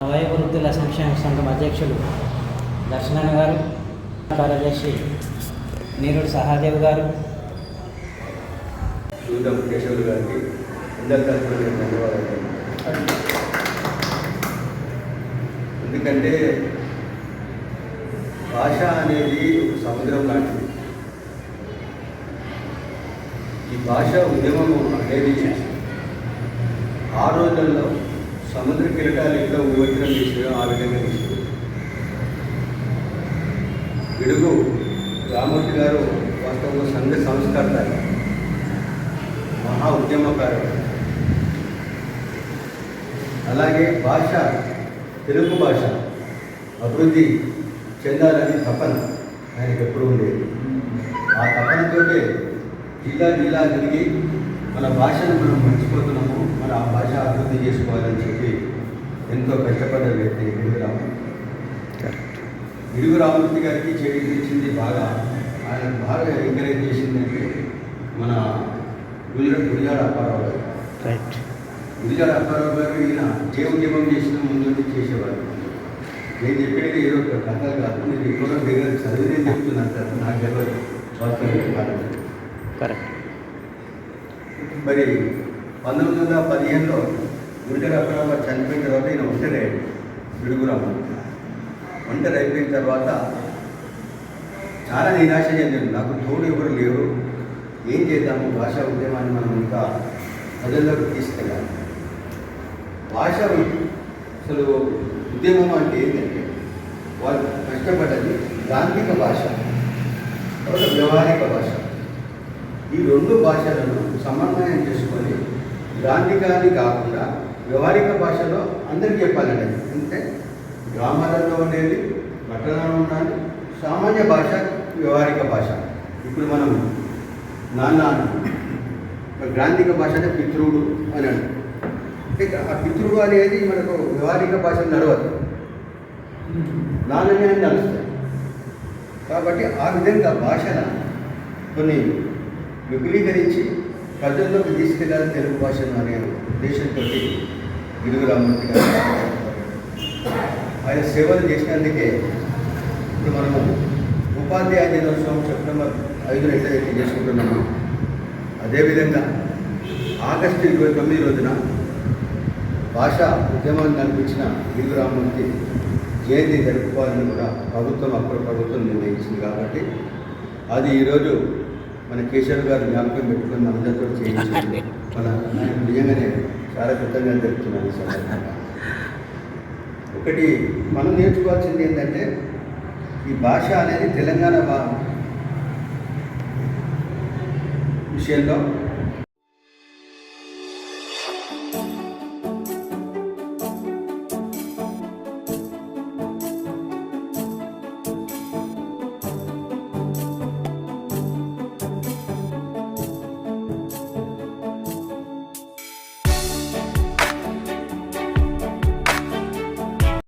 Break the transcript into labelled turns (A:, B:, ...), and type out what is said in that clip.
A: వయోవృద్ధుల సంక్షేమ సంఘం అధ్యక్షులు దర్శనాన్న గారు కార్యదర్శి నీరుడు సహాదేవ్ గారు.
B: చూద్దాం కేశవులు గారికి అందరి ధన్యవాదాలు ఎందుకంటే భాష అనేది ఒక సముద్రం లాంటిది. ఈ భాష ఉద్యమం అనేది ఆ రోజుల్లో సముద్ర కిరటాలు ఎట్లా విమోచనం చేసినా ఆ విధంగా విడుగు రామూర్తి గారు వాస్తవంలో సంఘ సంస్కర్త మహా ఉద్యమకారుడు అలాగే భాష తెలుగు భాష అభివృద్ధి చెందాలని తపన ఆయనకు ఎప్పుడు ఉండేది. ఆ తపనతోటే జిల్లా జిల్లా తిరిగి మన భాషను మనం మర్చిపోతున్నాం. మన ఆ భాష అభివృద్ధి చేసుకోవాలని చెప్పి ఎంతో కష్టపడ్డ వ్యక్తి ఇడుగు రామ ఇడుగు రామూర్తి గారికి చేయించింది బాగా. ఆయన బాగా ఎంకరేజ్ చేసిందంటే మన గుజరాత్ గురిజాడ అప్పారావు గారు.
A: రైట్
B: గురిజాడ అప్పారావు గారు ఈయన ఏ ఉద్యమం చేసిన ముందు చేసేవారు. నేను చెప్పేది ఏదో ఒక కథలు కాదు. నేను ఎక్కువగా దగ్గర చదివినే చెప్తున్నాను సార్ నాకు తెలియదు. వాస్తవం
A: కరెక్ట్
B: మరి పంతొమ్మిది వందల పదిహేనులో గురిజాడ అప్పారావు గారు చనిపోయిన తర్వాత ఈయన ఒంటరి విడుగురాము ఒంటరి అయిపోయిన తర్వాత చాలా నిరాశ చెందింది. నాకు తోడు ఎవరు లేరు. ఏం చేద్దాము? భాషా ఉద్యమాన్ని మనం ఇంకా ప్రజల్లోకి తీసుకెళ్ళాలి. భాష అసలు ఉద్యమం అంటే ఏంటంటే వాళ్ళు కష్టపడ్డది గాంధిక భాష తర్వాత వ్యవహారిక భాష. ఈ రెండు భాషలను సమన్వయం చేసుకొని గాంధికాన్ని కాకుండా వ్యవహారిక భాషలో అందరికీ చెప్పాలండి. అంటే గ్రామాలలో ఉండేది పట్టణంలో ఉండాలి సామాన్య భాష వ్యవహారిక భాష. ఇప్పుడు మనం నాన్న గ్రాంధిక భాష అంటే పితృడు అని అంటే. ఆ పితృడు అనేది మనకు వ్యవహారిక భాష నడవదు. నాన్ననే అని నడుస్తాయి. కాబట్టి ఆ విధంగా భాషన కొన్ని విపులీకరించి ప్రజల్లోకి తీసుకెళ్ళాలి తెలుగు భాషను అనే ఉద్దేశంతో గిరుగు రామూర్తి గారు ఆయన సేవలు చేసినందుకే ఇప్పుడు మనము ఉపాధ్యాయ దినోత్సవం సెప్టెంబర్ ఐదున ఎట్లయితే చేసుకుంటున్నామో అదేవిధంగా ఆగస్టు ఇరవై తొమ్మిది రోజున భాషా ఉద్యమాన్ని కల్పించిన గిరుగు రామూర్తి జయంతి జరుపుకోవాలని కూడా ప్రభుత్వం అప్పుడు ప్రభుత్వం నిర్ణయించింది కాబట్టి అది ఈరోజు మన కేశవ్ గారు జ్ఞాపకం పెట్టుకుని మనందరితో చేయించింది మన నిజంగానే చాలా కృతజ్ఞత తెలుపుతున్నాను ఈ ఒకటి మనం నేర్చుకోవాల్సింది ఏంటంటే ఈ భాష అనేది తెలంగాణ విషయంలో